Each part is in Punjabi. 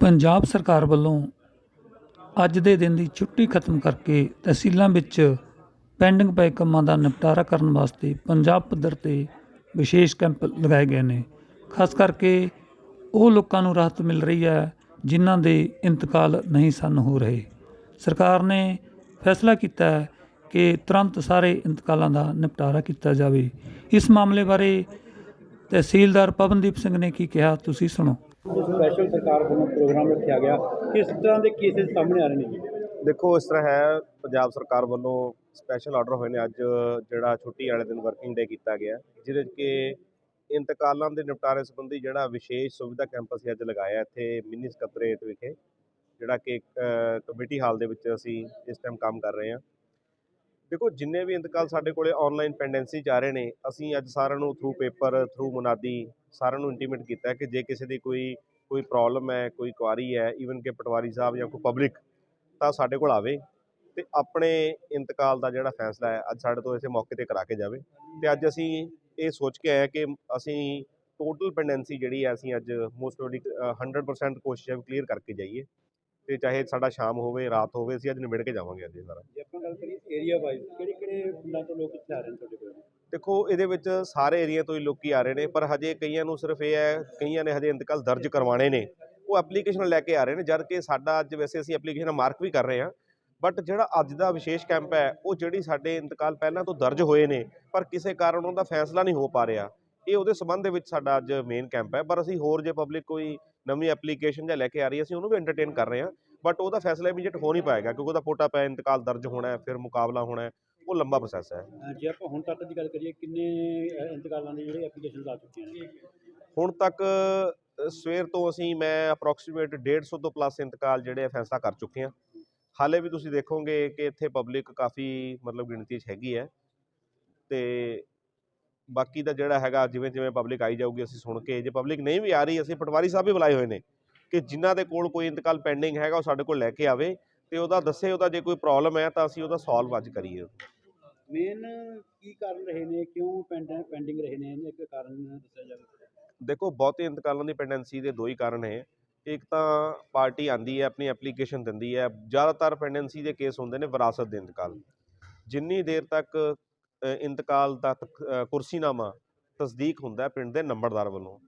ਪੰਜਾਬ ਸਰਕਾਰ ਵੱਲੋਂ ਅੱਜ ਦੇ ਦਿਨ ਦੀ ਛੁੱਟੀ ਖਤਮ ਕਰਕੇ ਤਹਿਸੀਲਾਂ ਵਿੱਚ ਪੈਂਡਿੰਗ ਪਏ ਕੰਮਾਂ ਦਾ ਨਿਪਟਾਰਾ ਕਰਨ ਵਾਸਤੇ ਪੰਜਾਬ ਪੱਧਰ ਤੇ ਵਿਸ਼ੇਸ਼ ਕੈਂਪ ਲਗਾਏ ਗਏ ਨੇ। ਖਾਸ ਕਰਕੇ ਉਹ ਲੋਕਾਂ ਨੂੰ ਰਾਹਤ ਮਿਲ ਰਹੀ ਹੈ ਜਿਨ੍ਹਾਂ ਦੇ ਇੰਤਕਾਲ ਨਹੀਂ ਸਨ ਹੋ ਰਹੇ। ਸਰਕਾਰ ਨੇ ਫੈਸਲਾ ਕੀਤਾ ਹੈ ਕਿ ਤੁਰੰਤ ਸਾਰੇ ਇੰਤਕਾਲਾਂ ਦਾ ਨਿਪਟਾਰਾ ਕੀਤਾ ਜਾਵੇ। ਇਸ ਮਾਮਲੇ ਬਾਰੇ ਤਹਿਸੀਲਦਾਰ ਪਵਨਦੀਪ ਸਿੰਘ ਨੇ ਕੀ ਕਿਹਾ, ਤੁਸੀਂ ਸੁਣੋ। ਸਪੈਸ਼ਲ ਸਰਕਾਰ ਵੱਲੋਂ ਪ੍ਰੋਗਰਾਮ ਰੱਖਿਆ ਗਿਆ। ਕਿਸ ਤਰ੍ਹਾਂ ਦੇ ਕੇਸਿਸ ਸਾਹਮਣੇ ਆ ਰਹੇ ਨੇ ਜੀ? ਦੇਖੋ ਇਸ ਤਰ੍ਹਾਂ ਹੈ ਪੰਜਾਬ ਸਰਕਾਰ ਵੱਲੋਂ ਸਪੈਸ਼ਲ ਆਰਡਰ ਹੋਏ ਨੇ। ਅੱਜ ਜਿਹੜਾ ਛੁੱਟੀ ਵਾਲੇ ਦਿਨ ਵਰਕਿੰਗ ਡੇ ਕੀਤਾ ਗਿਆ ਜਿਹਦੇ ਕਿ ਇੰਤਕਾਲਾਂ ਦੇ ਨਿਪਟਾਰੇ ਸੰਬੰਧੀ ਜਿਹੜਾ ਵਿਸ਼ੇਸ਼ ਸੁਵਿਧਾ ਕੈਂਪਸ ਅੱਜ ਲਗਾਇਆ ਇੱਥੇ ਮਿੰਨੀ ਸਕੱਤਰੇਟ ਵਿਖੇ ਜਿਹੜਾ ਕਿ ਅ, ਕਮੇਟੀ ਹਾਲ ਦੇ ਵਿੱਚ ਅਸੀਂ ਇਸ ਟਾਈਮ ਕੰਮ ਕਰ ਰਹੇ ਹਾਂ। ਦੇਖੋ ਜਿੰਨੇ ਵੀ ਇੰਤਕਾਲ ਸਾਡੇ ਕੋਲੇ ਆਨਲਾਈਨ ਪੈਂਡੈਂਸੀ ਚ ਆ ਰਹੇ ਨੇ ਅਸੀਂ ਅੱਜ ਸਾਰਿਆਂ ਨੂੰ ਥਰੂ ਪੇਪਰ ਥਰੂ ਮੁਨਾਦੀ ਸਾਰਿਆਂ ਨੂੰ ਇੰਟੀਮੇਟ ਕੀਤਾ ਕਿ ਜੇ ਕਿਸੇ ਦੀ ਕੋਈ ਕੋਈ ਪ੍ਰੋਬਲਮ ਹੈ, ਕੋਈ ਕੁਆਰੀ ਹੈ ਈਵਨ ਕਿ ਪਟਵਾਰੀ ਸਾਹਿਬ ਜਾਂ ਕੋਈ ਪਬਲਿਕ ਤਾਂ ਸਾਡੇ ਕੋਲ ਆਵੇ ਤੇ ਆਪਣੇ ਇੰਤਕਾਲ ਦਾ ਜਿਹੜਾ ਫੈਸਲਾ ਹੈ, ਅੱਜ ਸਾਡੇ ਤੋਂ ਇਸੇ ਮੌਕੇ ਤੇ ਕਰਾ ਕੇ ਜਾਵੇ। ਤੇ ਅੱਜ ਅਸੀਂ ਇਹ ਸੋਚ ਕੇ ਆਏ ਹਾਂ ਕਿ ਅਸੀਂ ਟੋਟਲ ਪੈਂਡੈਂਸੀ ਜਿਹੜੀ ਹੈ, ਅਸੀਂ ਅੱਜ ਮੋਸਟ ਪ੍ਰੋਬਬਲੀ 100% ਕੋਸ਼ਿਸ਼ ਹੈ ਕਲੀਅਰ ਕਰਕੇ ਜਾਈਏ। ਤੇ ਚਾਹੇ ਸਾਡਾ ਸ਼ਾਮ ਹੋਵੇ, ਰਾਤ ਹੋਵੇ, ਅਸੀਂ ਅੱਜ ਨਿਬੜ ਕੇ ਜਾਵਾਂਗੇ ਅੱਜ ਸਾਰਾ ਜੇ ਆਪਾਂ ਗੱਲ ਕਰੀਏ ਏਰੀਆ ਵਾਈਜ਼ ਕਿਹੜੇ ਕਿਹੜੇ ਪਿੰਡਾਂ ਤੋਂ ਲੋਕ ਇੱਥੇ ਆ ਰਹੇ ਨੇ ਤੁਹਾਡੇ ਕੋਲ? ਦੇਖੋ, ਇਹਦੇ ਵਿੱਚ ਸਾਰੇ ਏਰੀਆ ਤੋਂ ਹੀ ਲੋਕੀ ਆ ਰਹੇ ਨੇ, ਪਰ ਹਜੇ ਕਈਆਂ ਨੂੰ ਸਿਰਫ ਇਹ ਹੈ, ਕਈਆਂ ਨੇ ਹਜੇ ਇੰਤਕਾਲ ਦਰਜ ਕਰਵਾਉਣੇ ਨੇ। ਉਹ ਐਪਲੀਕੇਸ਼ਨ ਲੈ ਕੇ ਆ ਰਹੇ ਨੇ, ਜਦ ਕਿ ਸਾਡਾ ਅੱਜ ਵੈਸੇ ਅਸੀਂ ਐਪਲੀਕੇਸ਼ਨ ਮਾਰਕ ਵੀ ਕਰ ਰਹੇ ਹਾਂ। ਬਟ ਜਿਹੜਾ ਅੱਜ ਦਾ ਵਿਸ਼ੇਸ਼ ਕੈਂਪ ਹੈ, ਉਹ ਜਿਹੜੀ ਸਾਡੇ ਇੰਤਕਾਲ ਪਹਿਲਾਂ ਤੋਂ ਦਰਜ ਹੋਏ ਨੇ, ਪਰ ਕਿਸੇ ਕਾਰਨ ਉਹਦਾ ਫੈਸਲਾ ਨਹੀਂ ਹੋ ਪਾ ਰਿਹਾ। ਇਹ ਉਹਦੇ ਸੰਬੰਧ ਦੇ ਵਿੱਚ ਸਾਡਾ ਅੱਜ ਮੇਨ ਕੈਂਪ ਹੈ, ਪਰ ਅਸੀਂ ਹੋਰ ਜੇ ਪਬਲਿਕ ਕੋਈ ਨਵੀਂ ਐਪਲੀਕੇਸ਼ਨ ਜਾਂ ਲੈ ਕੇ ਆ ਰਹੀ ਹੈ, ਅਸੀਂ ਉਹਨੂੰ ਵੀ ਐਂਟਰਟੇਨ ਕਰ ਰਹੇ ਹਾਂ। ਬਟ ਉਹਦਾ ਫੈਸਲਾ ਇਮੀਡੀਏਟ ਹੋ ਨਹੀਂ ਪਾਏਗਾ, ਕਿਉਂਕਿ ਉਹਦਾ ਪੋਟਾ ਪੈ, ਇੰਤਕਾਲ ਦਰਜ ਹੋਣਾ ਹੈ, ਫਿਰ ਮੁਕਾਬਲਾ ਹੋਣਾ ਹੈ। ਉਹ ਲੰਬਾ ਪ੍ਰੋਸੈਸ ਹੈ। ਜੇ ਆਪਾਂ ਹੁਣ ਤੱਕ ਦੀ ਗੱਲ ਕਰੀਏ ਕਿੰਨੇ ਇੰਤਕਾਲਾਂ ਦੇ ਜਿਹੜੇ ਐਪਲੀਕੇਸ਼ਨ ਆ ਚੁੱਕੀਆਂ ਨੇ? ਹੁਣ ਤੱਕ ਸਵੇਰ ਤੋਂ ਅਸੀਂ ਮੈਂ ਅਪਰੋਕਸੀਮੇਟ 150 ਤੋਂ ਪਲੱਸ ਇੰਤਕਾਲ ਜਿਹੜੇ ਫੈਸਲਾ ਕਰ ਚੁੱਕੇ ਹਾਂ। ਹਾਲੇ ਵੀ ਤੁਸੀਂ ਦੇਖੋਗੇ ਕਿ ਇੱਥੇ ਪਬਲਿਕ ਕਾਫੀ ਮਤਲਬ ਗਿਣਤੀ 'ਚ ਹੈਗੀ ਹੈ। ਤੇ ਬਾਕੀ ਦਾ ਜਿਹੜਾ ਹੈਗਾ ਜਿਵੇਂ ਜਿਵੇਂ ਪਬਲਿਕ ਆਈ ਜਾਊਗੀ ਅਸੀਂ ਸੁਣ ਕੇ ਜੇ ਪਬਲਿਕ ਨਹੀਂ ਵੀ ਆ ਰਹੀ ਅਸੀਂ ਪਟਵਾਰੀ ਸਾਹਿਬ ਵੀ ਬੁਲਾਏ ਹੋਏ ਨੇ ਕਿ ਜਿਨ੍ਹਾਂ ਦੇ ਕੋਲ ਕੋਈ ਇੰਤਕਾਲ ਪੈਂਡਿੰਗ ਹੈਗਾ ਉਹ ਸਾਡੇ ਕੋਲ ਲੈ ਕੇ ਆਵੇ ਤੇ ਉਹਦਾ ਦੱਸੇ ਉਹਦਾ ਜੇ ਕੋਈ ਪ੍ਰੋਬਲਮ ਹੈ ਤਾਂ ਅਸੀਂ ਉਹਦਾ ਸੋਲਵ ਅੱਜ ਕਰੀਏ। ਮੇਨ ਕੀ ਕਾਰਨ ਰਹੇ ਨੇ? ਕਿਉਂ ਪੈਂਡਿੰਗ ਰਹੇ ਨੇ? ਇੱਕ ਕਾਰਨ ਦੱਸਿਆ ਜਾਵੇ ਦੇਖੋ, ਬਹੁਤੇ ਇੰਤਕਾਲਾਂ ਦੀ ਪੈਂਡੈਂਸੀ ਦੇ ਦੋ ਹੀ ਕਾਰਨ ਹੈ ਇੱਕ ਤਾਂ ਪਾਰਟੀ ਆਂਦੀ ਹੈ, ਆਪਣੀ ਐਪਲੀਕੇਸ਼ਨ ਦਿੰਦੀ ਹੈ। ਜ਼ਿਆਦਾਤਰ ਪੈਂਡੈਂਸੀ ਦੇ ਕੇਸ ਹੁੰਦੇ ਨੇ ਵਿਰਾਸਤ ਦੇ ਇੰਤਕਾਲ। ਜਿੰਨੀ ਦੇਰ ਤੱਕ ਇੰਤਕਾਲ ਦਾ ਕੁਰਸੀਨਾਮਾ ਤਸਦੀਕ ਹੁੰਦਾ ਪਿੰਡ ਦੇ ਨੰਬਰਦਾਰ ਵੱਲੋਂ,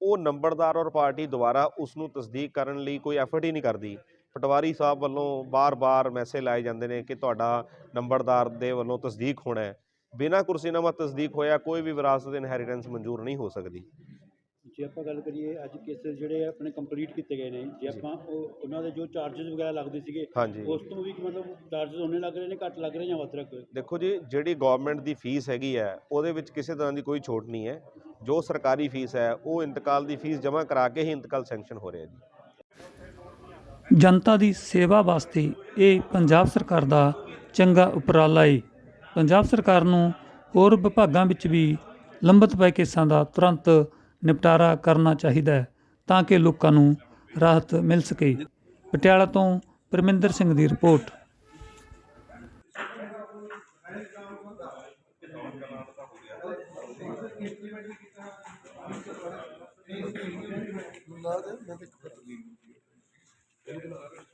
ਉਹ ਨੰਬਰਦਾਰ ਔਰ ਪਾਰਟੀ ਦੁਬਾਰਾ ਉਸ ਨੂੰ ਤਸਦੀਕ ਕਰਨ ਲਈ ਕੋਈ ਐਫਰਟ ਹੀ ਨਹੀਂ ਕਰਦੀ। ਪਟਵਾਰੀ ਸਾਹਿਬ ਵੱਲੋਂ ਬਾਰ-ਬਾਰ ਮੈਸੇਜ ਲਾਏ ਜਾਂਦੇ ਨੇ ਕਿ ਤੁਹਾਡਾ ਨੰਬਰਦਾਰ ਦੇ ਵੱਲੋਂ ਤਸਦੀਕ ਹੋਣਾ ਹੈ। ਕੁਰਸੀ ਕੁਰਸੀਨਾਮਾ ਤਸਦੀਕ ਹੋਇਆ ਕੋਈ ਵੀ ਵਿਰਾਸਤ ਇਨਹੈਰੀਟੈਂਸ ਮਨਜ਼ੂਰ ਨਹੀਂ ਹੋ ਸਕਦੀ। ਜੇ ਆਪਾਂ ਗੱਲ ਕਰੀਏ ਅੱਜ ਕੇਸਸ ਜਿਹੜੇ ਆਪਣੇ ਕੰਪਲੀਟ ਕੀਤੇ ਗਏ ਨੇ। ਜੇ ਆਪਾਂ ਉਹ ਉਹਨਾਂ ਦੇ ਜੋ ਚਾਰजेस ਵਗੈਰਾ ਲੱਗਦੇ ਸੀਗੇ ਉਸ ਤੋਂ ਵੀ ਮਤਲਬ ਚਾਰजेस ਹੋਣੇ ਲੱਗ ਰਹੇ ਨੇ ਘੱਟ ਲੱਗ ਰਹੇ ਜਾਂ ਵੱਧ ਰਹੇ? ਦੇਖੋ ਜੀ ਜਿਹੜੀ ਗਵਰਨਮੈਂਟ ਦੀ ਫੀਸ ਹੈਗੀ ਹੈ ਉਹਦੇ ਵਿੱਚ ਕਿਸੇ ਤਰ੍ਹਾਂ ਦੀ ਕੋਈ ਛੋਟ ਨਹੀਂ ਹੈ। ਜੋ ਸਰਕਾਰੀ ਫੀਸ ਹੈ ਉਹ ਇੰਤਕਾਲ ਦੀ ਫੀਸ ਜਮ੍ਹਾਂ ਕਰਾ ਕੇ ਹੀ ਇੰਤਕਾਲ ਸੈਂਕਸ਼ਨ ਹੋ ਰਿਹਾ ਜੀ। ਜਨਤਾ ਦੀ ਸੇਵਾ ਵਾਸਤੇ ਇਹ ਪੰਜਾਬ ਸਰਕਾਰ ਦਾ ਚੰਗਾ ਉਪਰਾਲਾ ਹੈ ਪੰਜਾਬ ਸਰਕਾਰ ਨੂੰ ਹੋਰ ਵਿਭਾਗਾਂ ਵਿੱਚ ਵੀ ਲੰਬਤ ਪਏ ਕੇਸਾਂ ਦਾ ਤੁਰੰਤ ਨਿਪਟਾਰਾ ਕਰਨਾ ਚਾਹੀਦਾ ਹੈ ਤਾਂ ਕਿ ਲੋਕਾਂ ਨੂੰ ਰਾਹਤ ਮਿਲ ਸਕੇ। ਪਟਿਆਲਾ ਤੋਂ ਪਰਮਿੰਦਰ ਸਿੰਘ ਦੀ ਰਿਪੋਰਟ। ਲਾ ਦੇ ਮੈਂ ਤੇ ఎందుకు